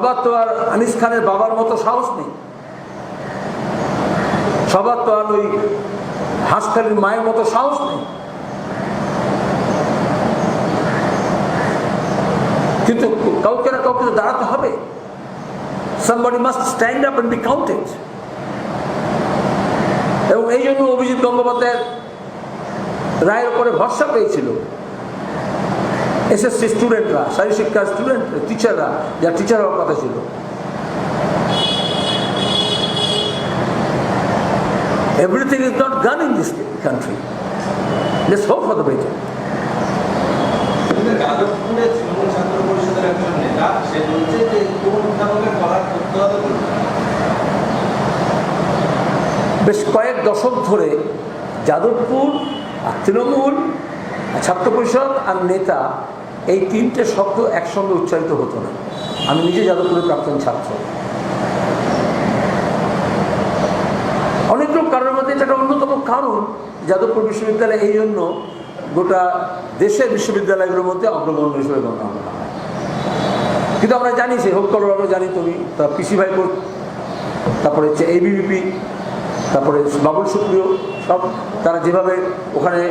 সবার তো আর আনিস খানের বাবার মতো সাহস নেই। সবার তো আর ওই হাঁসখালির মায়ের মতো সাহস নেই। কিন্তু কাউকে না কাউকে তো দাঁড়াতে হবে। Somebody must stand up and be counted এবং এই জন্য অভিজিৎ গঙ্গোপাধ্যায়ের রায়ের উপরে ভরসা পেয়েছিল। এসএসসি স্টুডেন্টরা শারীর শিক্ষার স্টুডেন্ট টিচাররা যা টিচার হওয়ার কথা ছিল। Everything is not gone in this country করার করতে হবে। বলে। বেশ কয়েক দশক ধরে যাদবপুর আর তৃণমূল ছাত্র পরিষদ আর নেতা এই তিনটে শব্দ একসঙ্গে উচ্চারিত হতো না। আমি নিজে যাদবপুরের প্রাক্তন ছাত্র। অনেকগুলো কারণের মধ্যে এটা একটা অন্যতম কারণ, যাদবপুর বিশ্ববিদ্যালয় এই জন্য গোটা দেশের বিশ্ববিদ্যালয়গুলোর মধ্যে অগ্রগণ্য হিসেবে গণ্য হয় কিন্তু আমরা জানি সে হোক করো জানি তুমি, তা পিসি ভাই তারপরে হচ্ছে এবিভিপি তারপরে বাবুল সুপ্রিয়, সব তারা যেভাবে ওখানে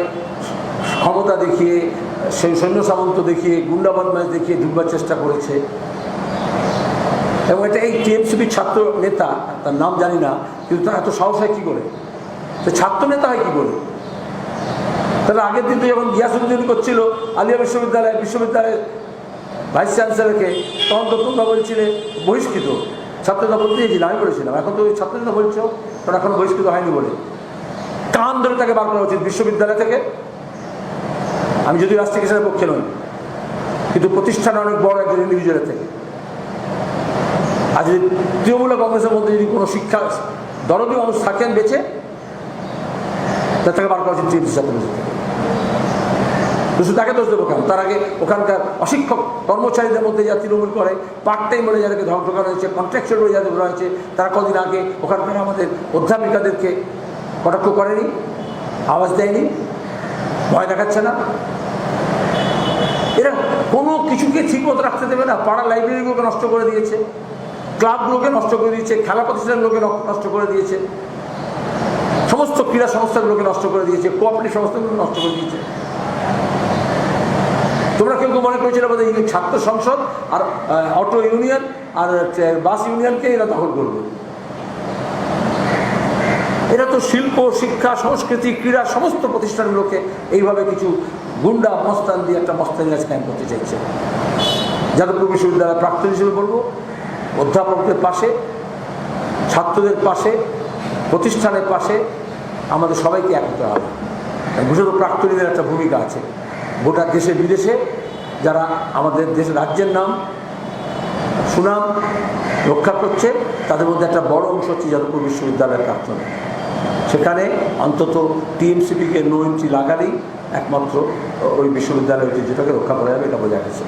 ক্ষমতা দেখিয়ে, সেই সৈন্য সামন্ত দেখিয়ে, গুন্ডা বদমাইশ দেখিয়ে ঢুকবার চেষ্টা করেছে। এবং এটা এই টিএমসিপি ছাত্র নেতা, তার নাম জানি না, কিন্তু তার এত সাহস হয় কী করে? তো ছাত্র নেতা হয় কী করে? তাহলে আগের দিন তো যখন গিয়াসুদ্দিন করছিল, আলিয়া বিশ্ববিদ্যালয়, বিশ্ববিদ্যালয়ের ভাইস চ্যান্সেলরকে, তখন তো তোমরা বলছিলে বহিষ্কৃত। ছাত্রতা বলতে দিয়েছিল আমি বলেছিলাম, এখন তো ওই ছাত্রতা বলছো, কারণ এখন বহিষ্কৃত হয়নি বলে। কান ধরে তাকে বার করা উচিত বিশ্ববিদ্যালয় থেকে। আমি যদি রাষ্ট্রীয় পক্ষে নই, কিন্তু প্রতিষ্ঠান অনেক বড় একজন ইন্ডিভিজুয়ালের থেকে। আর যদি তৃণমূল কংগ্রেসের মধ্যে যদি কোনো শিক্ষা দরদি মানুষ থাকেন বেঁচে, তার তাকে বার করা উচিত থেকে শুধু তাকে দোষ দেবো কেন? তার আগে ওখানকার অশিক্ষক কর্মচারীদের মধ্যে যা তৃণমূল করে পার্ট টাইম বলে যাদেরকে করা হয়েছে কন্ট্রাকচুয়াল বলে যাদের হয়েছে, তারা কদিন আগে ওখানকার আমাদের অধ্যাপিকাদেরকে কটাক্ষ করেনি, আওয়াজ দেয়নি, ভয় দেখাচ্ছে না। এরা কোনো কিছুকে ঠিক মতো রাখতে দেবে না। পাড়া লাইব্রেরিগুলোকে নষ্ট করে দিয়েছে। ক্লাবগুলোকে নষ্ট করে দিয়েছে। খেলা প্রতিষ্ঠানগুলোকে নষ্ট করে দিয়েছে। সমস্ত ক্রীড়া সংস্থাগুলোকে নষ্ট করে দিয়েছে। কোঅপারেটিভ সংস্থাগুলোকে নষ্ট করে দিয়েছে। তোমরা কেউ কেউ মনে করেছিল এই ছাত্র সংসদ আর অটো ইউনিয়ন আর বাস ইউনিয়নকে এরা দখল করবে। এরা তো শিল্প, শিক্ষা, সংস্কৃতি, ক্রীড়া, সমস্ত প্রতিষ্ঠানগুলোকে এইভাবে কিছু গুন্ডা মস্তান দিয়ে একটা মস্তানিরাজ কায়েম করতে চাইছে। যাদবপুর বিশ্ববিদ্যালয়ের প্রাক্তন হিসেবে বলব, অধ্যাপকদের পাশে, ছাত্রদের পাশে, প্রতিষ্ঠানের পাশে আমাদের সবাইকে এক হতে হবে। বিশেষত প্রাক্তনীদের একটা ভূমিকা আছে। গোটা দেশে, বিদেশে যারা আমাদের দেশের রাজ্যের নাম, সুনাম রক্ষা করছে, তাদের মধ্যে একটা বড় অংশ হচ্ছে যাদবপুর বিশ্ববিদ্যালয়ের প্রাক্তন সেখানে অন্তত টিএমসিপিকে নো ইঞ্চি লাগালেই একমাত্র ওই বিশ্ববিদ্যালয়টি যেটাকে রক্ষা করা যাবে, এটা বোঝা গেছে।